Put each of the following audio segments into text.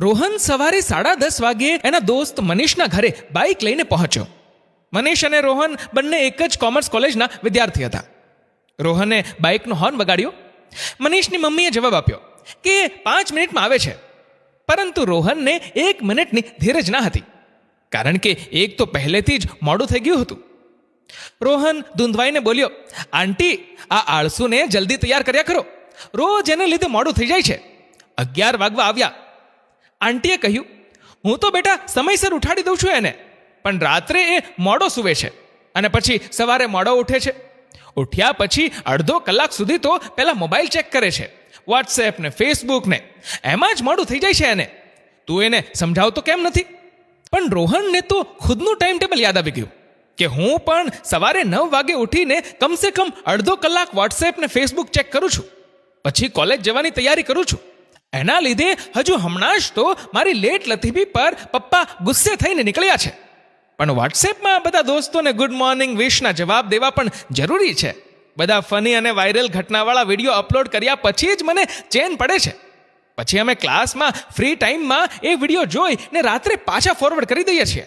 રોહન સવારે સાડા દસ વાગ્યે એના દોસ્ત મનીષના ઘરે બાઇક લઈને પહોંચ્યો. મનીષ અને રોહન બંને એક જ કોમર્સ કોલેજના વિદ્યાર્થી હતા. રોહને બાઇકનો હોર્ન વગાડ્યો. મનીષની મમ્મીએ જવાબ આપ્યો કે પાંચ મિનિટમાં આવે છે. પરંતુ રોહનને એક મિનિટની ધીરજ ના હતી. કારણ કે એક તો પહેલેથી જ મોડું થઈ ગયું હતું. રોહન ધૂંધવાઈને બોલ્યો, આંટી, આ આળસુને જલ્દી તૈયાર કર્યા કરો. રોજ એને લીધે મોડું થઈ જાય છે. અગિયાર વાગવા આવ્યા. આંટીએ કહ્યું, હું તો બેટા સમયસર ઉઠાડી દઉં છું એને, પણ રાત્રે એ મોડો સૂવે છે અને પછી સવારે મોડો ઉઠે છે. ઉઠ્યા પછી અડધો કલાક સુધી તો પહેલાં મોબાઈલ ચેક કરે છે વોટ્સએપ ને ફેસબુક ને, એમાં જ મોડું થઈ જાય છે એને. તું એને સમજાવતો કેમ નથી? પણ રોહનને તો ખુદનું ટાઈમ ટેબલ યાદ આવી ગયું કે હું પણ સવારે નવ વાગે ઉઠીને કમસે કમ અડધો કલાક વોટ્સએપ ને ફેસબુક ચેક કરું છું. પછી કોલેજ જવાની તૈયારી કરું છું. એના લીધે હજુ હમણાં જ તો મારી લેટ લતીફી પર પપ્પા ગુસ્સે થઈને નીકળ્યા છે. પણ વોટ્સએપમાં બધા દોસ્તોને ગુડ મોર્નિંગ વિશના જવાબ દેવા પણ જરૂરી છે. બધા ફની અને વાયરલ ઘટનાવાળા વીડિયો અપલોડ કર્યા પછી જ મને ચેન પડે છે. પછી અમે ક્લાસમાં ફ્રી ટાઈમમાં એ વીડિયો જોઈ ને રાત્રે પાછા ફોરવર્ડ કરી દઈએ છીએ.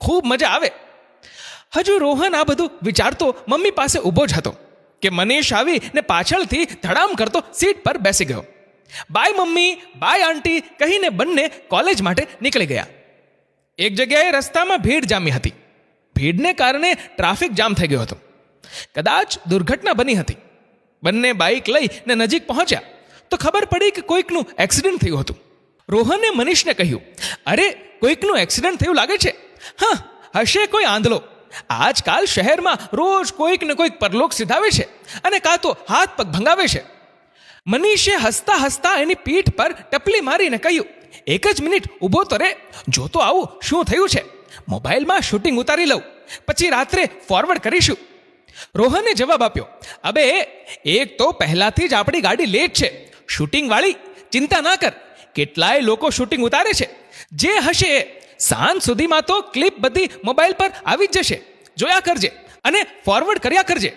ખૂબ મજા આવે. હજુ રોહન આ બધું વિચારતો મમ્મી પાસે ઊભો જ હતો કે મનીષ આવી ને પાછળથી ધડામ કરતો સીટ પર બેસી ગયો. બાય મમ્મી, બાય આંટી કહીને બંને કોલેજ માટે નીકળી ગયા. એક જગ્યાએ રસ્તામાં ભીડ જામી હતી. ભીડને કારણે ટ્રાફિક જામ થઈ ગયો હતો. કદાચ દુર્ઘટના બની હતી. બંને બાઇક લઈ ને નજીક પહોંચ્યા. તો ખબર પડી કે કોઈકનું એક્સિડન્ટ થયું હતું. રોહને મનીષને કહ્યું, અરે, કોઈકનું એક્સિડન્ટ થયું લાગે છે? હા, હશે કોઈ આંધળો. આજકાલ શહેરમાં રોજ કોઈક ને કોઈક પરલોક સિધાવે છે અને કાં તો હાથ પગ ભંગાવે છે. મનીષે હસતા હસતા એની પીઠ પર ટપલી મારીને કહ્યું, એક જ મિનિટ, ઊભો તો રે. જોતો આવું, શું થયું છે? મોબાઈલમાં શૂટિંગ ઉતારી લઉં. પછી રાત્રે ફોરવર્ડ કરીશું. રોહને જવાબ આપ્યો, અબે, એક તો પહેલાથી જ આપણી ગાડી લેટ છે. શૂટિંગ વાળી, ચિંતા ના કર. કેટલાય લોકો શૂટિંગ ઉતારે છે. જે હશે એ સાંજ સુધીમાં તો ક્લિપ બધી મોબાઈલ પર આવી જ જશે. જોયા કરજે અને ફોરવર્ડ કર્યા કરજે.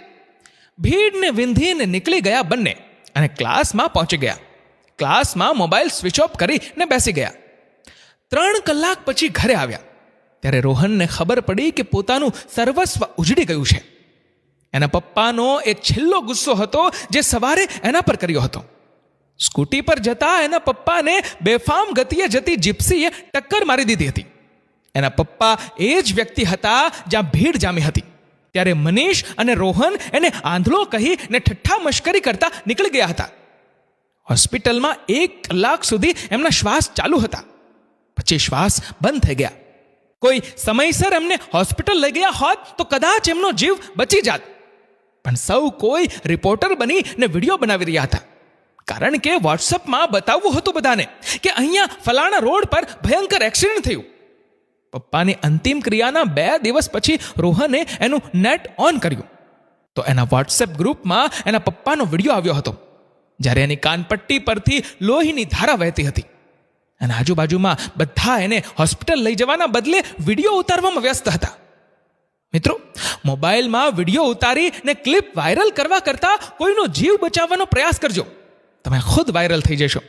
ભીડને વિંધીને નીકળી ગયા બંને. અને ક્લાસમાં પહોંચી ગયા. ક્લાસમાં મોબાઈલ સ્વિચ ઓફ કરીને બેસી ગયા. ત્રણ કલાક પછી ઘરે આવ્યા. ત્યારે રોહનને ખબર પડી કે પોતાનું સર્વસ્વ ઉજડી ગયું છે. એના પપ્પાનો એ છેલ્લો ગુસ્સો હતો જે સવારે એના પર કર્યો હતો. સ્કૂટી પર જતા એના પપ્પાને બેફામ ગતિએ જતી જીપ્સીએ ટક્કર મારી દીધી હતી. એના પપ્પા એ જ વ્યક્તિ હતા જ્યાં ભીડ જામી હતી. ત્યારે મનીષ અને રોહન એને આંધળો કહી ને ઠઠ્ઠા મશ્કરી કરતા નીકળી ગયા હતા. હોસ્પિટલમાં એક કલાક સુધી એમના શ્વાસ ચાલુ હતા. પછી શ્વાસ બંધ થઈ ગયા. કોઈ સમયસર એમને હોસ્પિટલ લઈ ગયા હોત તો કદાચ એમનો જીવ બચી જાત. પણ સૌ કોઈ રિપોર્ટર બની ને વીડિયો બનાવી રહ્યા હતા. કારણ કે વોટ્સઅપમાં બતાવવું હતું બધાને કે અહીંયા ફલાણા રોડ પર ભયંકર એક્સિડન્ટ થયું. પપ્પાની અંતિમ ક્રિયાના બે દિવસ પછી રોહને એનું નેટ ઓન કર્યું. તો એના વોટ્સએપ ગ્રુપમાં એના પપ્પાનો વીડિયો આવ્યો હતો, જ્યારે એની કાનપટ્ટી પરથી લોહીની ધારા વહેતી હતી. અને આજુબાજુમાં બધા એને હોસ્પિટલ લઈ જવાના બદલે વીડિયો ઉતારવામાં વ્યસ્ત હતા. મિત્રો, મોબાઈલમાં વીડિયો ઉતારી ને ક્લિપ વાયરલ કરવા કરતાં કોઈનો જીવ બચાવવાનો પ્રયાસ કરજો. તમે ખુદ વાયરલ થઈ જશો.